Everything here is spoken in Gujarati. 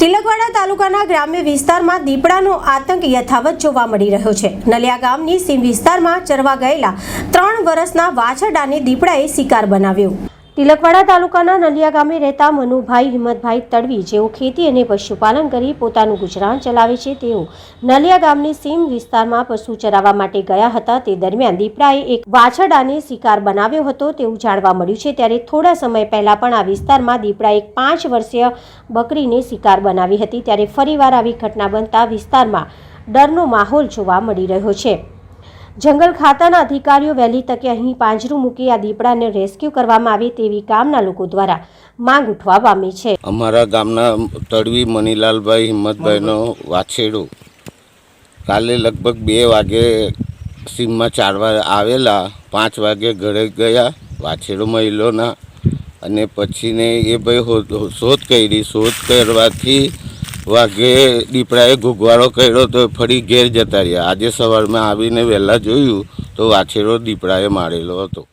તિલકવાડા તાલુકાના ગ્રામ્ય વિસ્તારમાં દીપડાનો આતંક યથાવત જોવા મળી રહ્યો છે. નલિયા ગામની સીમ વિસ્તારમાં ચરવા ગયેલા ત્રણ વર્ષના વાછરડાને દીપડાએ શિકાર બનાવ્યો. તિલકવાડા તાલુકાના નલિયા ગામે રહેતા મનુભાઈ હિંમતભાઈ તડવી જેઓ ખેતી અને પશુપાલન કરી પોતાનું ગુજરાન ચલાવે છે, તેઓ નલિયા ગામની સીમ વિસ્તારમાં પશુ ચરાવવા માટે ગયા હતા. તે દરમિયાન દીપડાએ એક વાછરડાને શિકાર બનાવ્યો હતો, તેવું જાણવા મળ્યું છે. ત્યારે થોડા સમય પહેલા પણ આ વિસ્તારમાં દીપડાએ એક પાંચ વર્ષીય બકરીને શિકાર બનાવી હતી. ત્યારે ફરીવાર આવી ઘટના બનતા વિસ્તારમાં ડરનો માહોલ જોવા મળી રહ્યો છે. જંગલ ખાતાના અધિકારીઓ વહેલી તકે અહીં પાંજરું મૂકી આ દીપડાને રેસ્ક્યુ કરવામાં આવે તેવી ગામના લોકો દ્વારા માંગ ઉઠવા પામી છે. અમારા ગામના તડવી મનીલાલભાઈ હિંમતભાઈનો વાછેડો કાલે લગભગ બે વાગે સીમમાં ચારવા આવેલા, પાંચ વાગે ઘરે ગયા વાછેડો મહિલોના અને પછીને એ ભાઈ શોધ કરી, શોધ કરવાથી વાઘે દીપડાએ ઘૂઘવાળો કર્યો તો ફરી ઘેર જતા રહ્યા. આજે સવારમાં આવીને વહેલા જોયું તો વાછેરો દીપડાએ મારેલો હતો.